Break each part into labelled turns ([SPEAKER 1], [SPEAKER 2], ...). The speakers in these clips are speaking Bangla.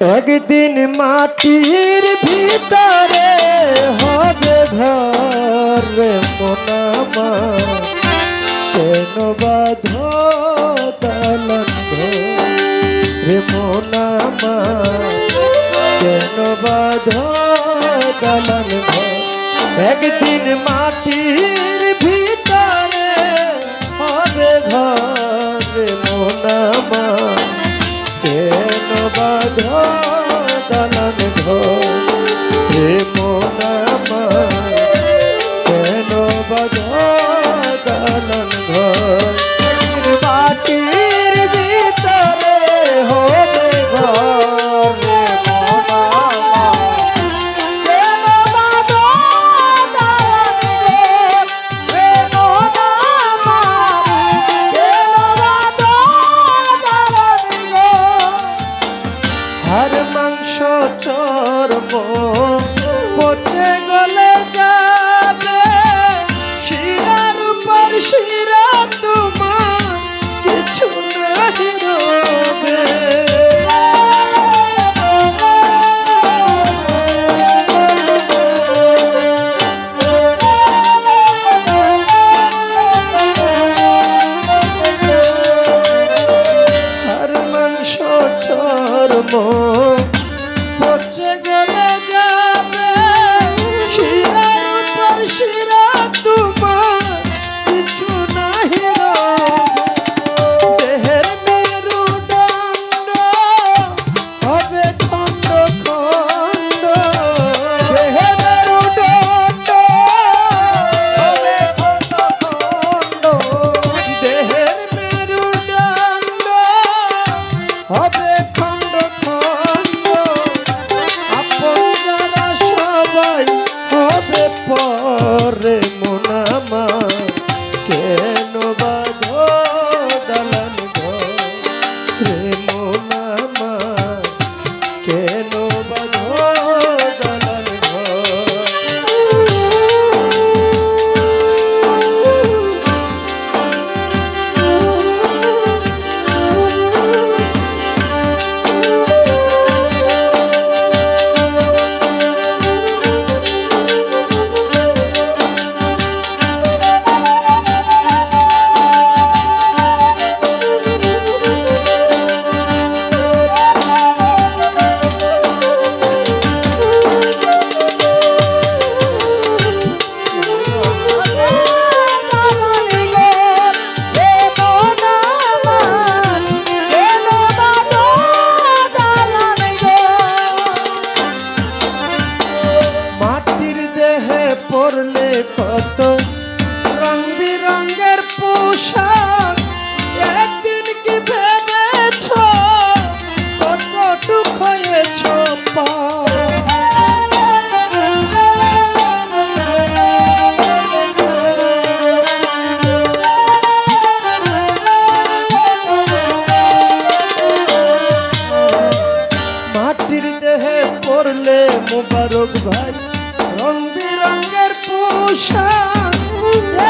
[SPEAKER 1] একদিন মাটির ভিতরে হবে ঘর মোনামা কেন বাধ রে? মোনামা কেন বাধ দালান একদিন মাটির ভিতরে llegó. হবে পরলে কত? রং বিরঙ্গের পোশাক একদিন কি ভেবেছ? কতটুক হয়েছ মাটির দেহে পড়লে মুবারক ভাই রং shine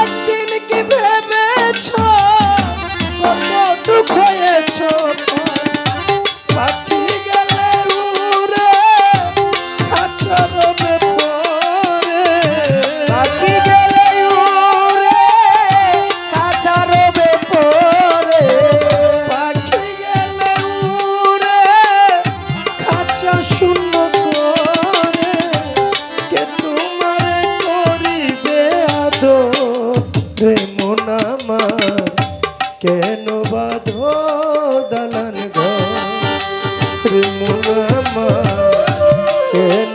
[SPEAKER 1] কেন বাধো দালান ঘর কেন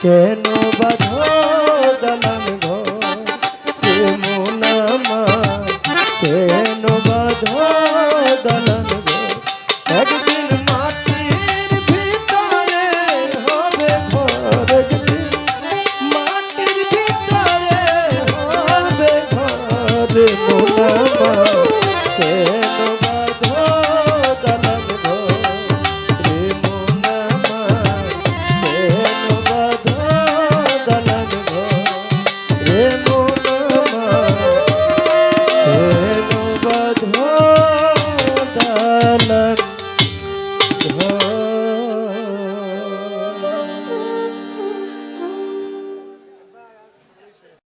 [SPEAKER 1] কেন বাধ